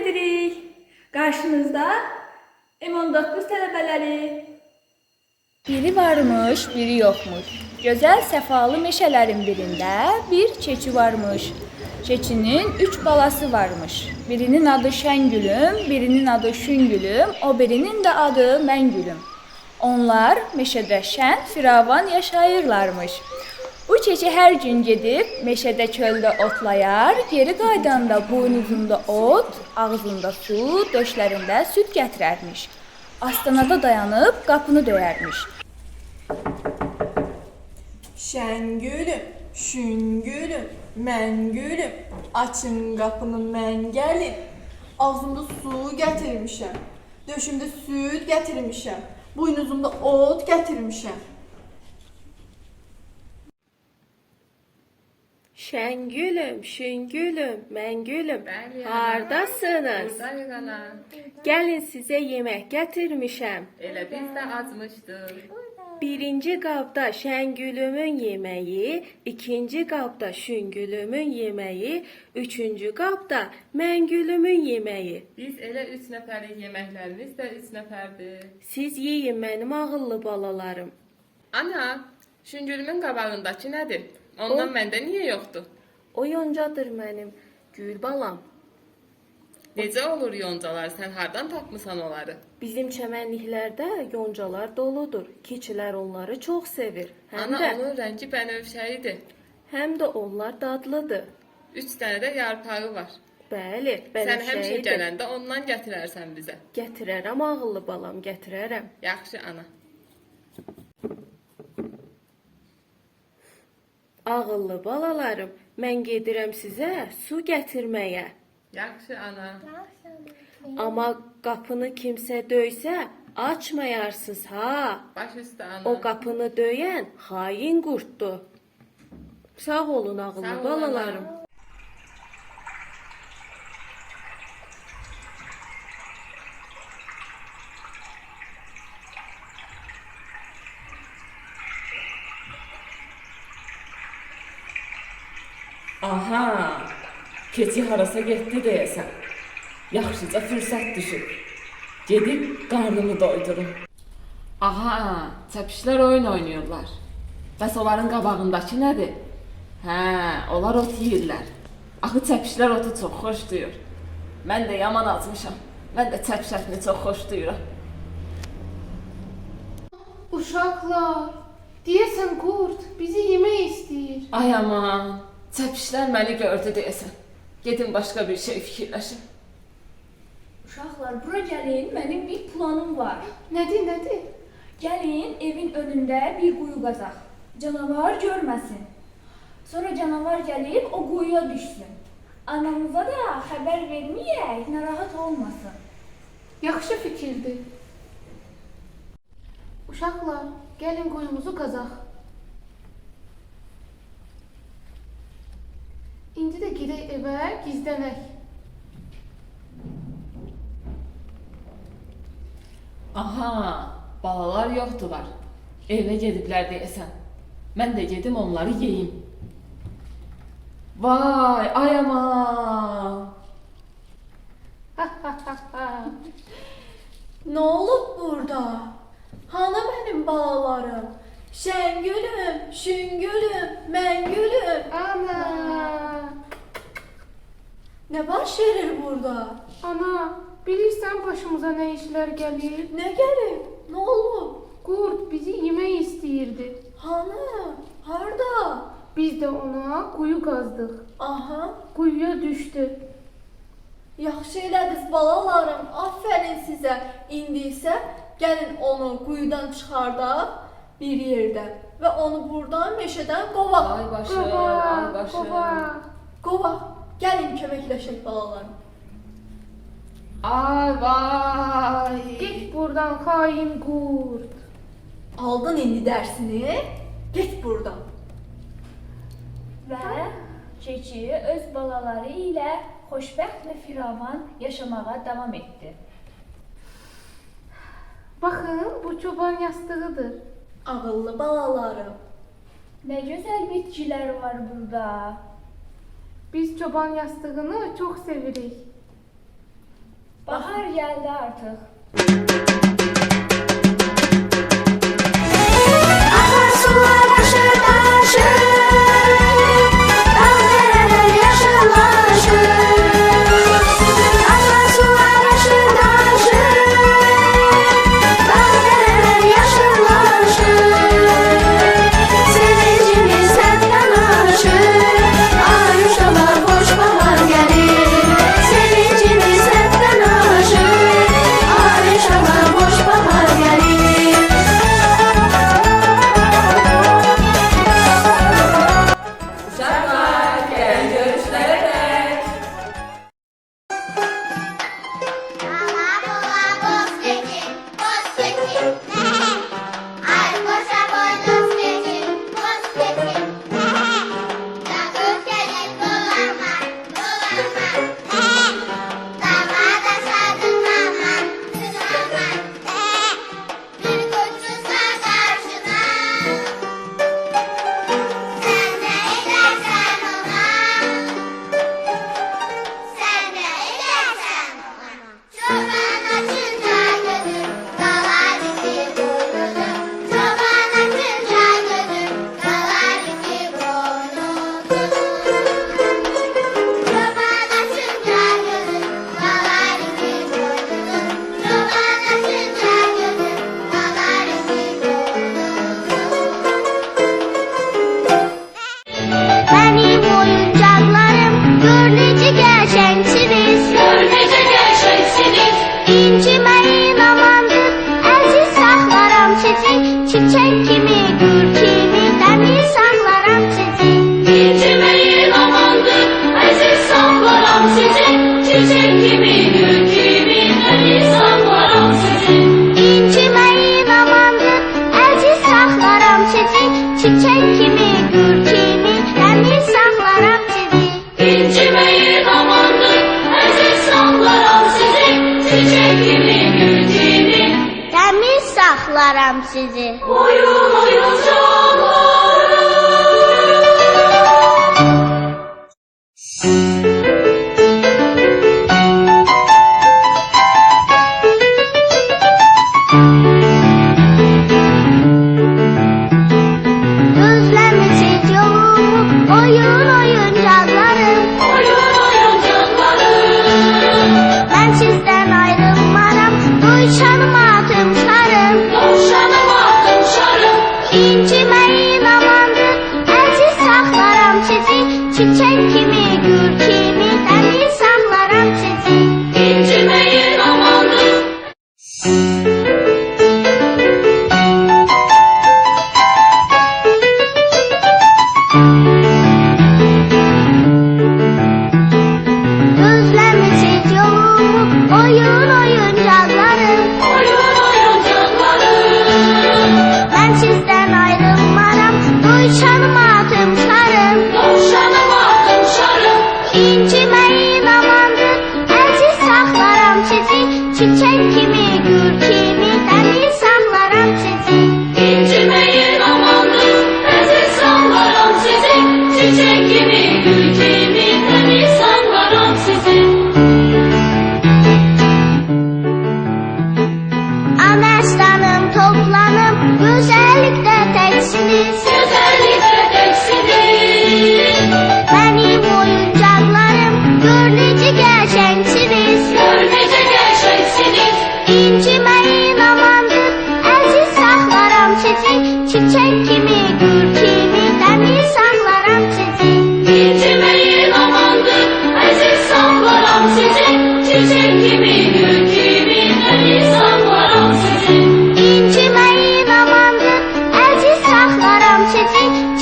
edirik. Karşınızda M19 tələbələri. Biri varmış, biri yokmuş. Güzel sefalı meşələrin birində bir keçi varmış. Keçinin üç balası varmış. Birinin adı Şəngülüm, birinin adı Şüngülüm, o birinin de adı Məngülüm. Onlar meşədə şən, firavan yaşayırlarmış. Bu keçi hər gün gedib meşədə çöldə otlayar, geri qaydanda buynuzunda ot, ağzında su, döşlərində süd gətirərmiş. Astanada dayanıb qapını döyərmiş. Şəngülüm, şüngülüm, məngülüm, açın qapını mən gəlin. Ağzımda su gətirmişəm, döşümdə süd gətirmişəm, buynuzumda ot gətirmişəm. Şengülüm, şüngülüm, ana. hardasınız? Buradayıq ana. Gəlin sizə yemək gətirmişəm. Elə biz də acmışdıq. Birinci qabda Şəngülümün yeməyi, ikinci qabda Şüngülümün yeməyi, üçüncü qabda Məngülümün yeməyi. Biz elə 3 nəfərlik yeməklərimiz də 3 nəfərdir. Siz yeyin mənim ağıllı balalarım. Ana, şüngülümün qabağındakı nədir? Ondan O- məndə niyə yoxdur? O yoncadır mənim gül balam. Necə olur yoncalar? Sən hardan tapmısan onları? Bizim çəmənliklərdə yoncalar doludur. Keçilər onları çox sevir. Həm Ana, də onun rəngi bənövşəyidir. həm də onlar dadlıdır. 3 dənə də yarpağı var. Bəli, Sən həmişə bənövşəyidir. gələndə ondan gətirərsən bizə. Gətirərəm ağıllı balam, gətirərəm. Yaxşı ana. Ağıllı balalarım, mən gedirəm sizə su gətirməyə. Yaxşı ana. Amma qapını kimsə döysə, açmayarsınız ha. Baş üstə ana. O qapını döyən xain qurtdur. Sağ olun ağıllı Sağ balalarım. ana. Aha, keçi harasa getdi deyəsən. Yaxşıca fürsət düşüb. Gedib qarnımı doydurum. Aha, çəpişlər oyun oynayırlar. Bəs onların qabağındakı nədir? Hə, onlar ot yeyirlər. Axı çəpişlər otu çox xoşlayır. Mən də yaman azmışam. Mən də çəpiş ətini çox xoşlayıram. Uşaqlar, deyəsən qurd bizi yemək istəyir. Ay aman, çəpişlər məni gördü deyəsən. Gedin başqa bir şey fikirləşin. Uşaqlar, bura gəlin, mənim bir planım var. Nədir, nədir? Gəlin, evin önündə bir quyu qazaq. Canavar görməsin. Sonra canavar gəlib o quyuya düşsün. Anamıza da xəbər verməyək, narahat olmasın. Yaxşı fikirdir. Uşaqlar, gəlin quyumuzu qazaq. Evə gizlənək. Aha, balalar yoxdular. Evə gediblər deyəsən. Mən də gedim onları yeyim. Vay, ay aman. Ne olub burada? Hanı mənim balalarım? Şəngülüm, şüngülüm, məngülüm. Ana! Nə baş verir burada? Ana, bilirsən başımıza nə işlər gəlir? Nə gəlib? Nə olub? Qurd bizi yemək istəyirdi. Hanı? Harda? Biz də ona quyu qazdıq. Aha, Quyuya düşdü. yaxşı elədiniz balalarım. Aferin sizə. İndi isə gəlin onu quyudan çıxardaq bir yerdə və onu buradan meşədən qovaq. Ay başı, ay başı. qova. Qovaq. Gelin kömekleşek balalar. Ay vay. Git buradan hain kurt. Aldın indi dersini. Git buradan. Ve keçi öz balaları ile xoşbəxt və firavan yaşamağa davam etdi. Baxın, bu çoban yastığıdır. Ağıllı balalarım. Nə gözəl bitkilər var burada. Biz çoban yastığını çok sevirik. Bahar geldi artık. çiçək kimi, gül kimi, həmi saxlaram sizi. İnciməyin amandır, əziz saxlaram sizi, çiçək kimi, gül kimi. Həmi saxlaram sizi. to take it.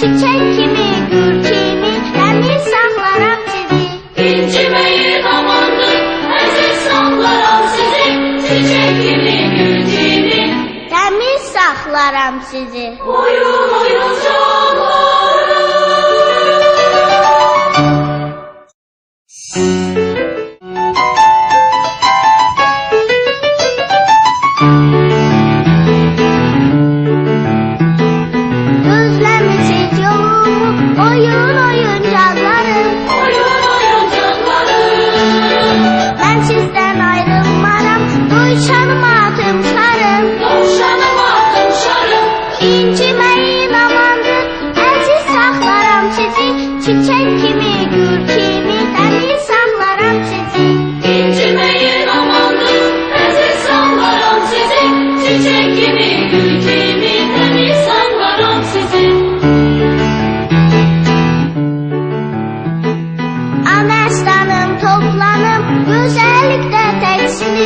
to take you. Christ.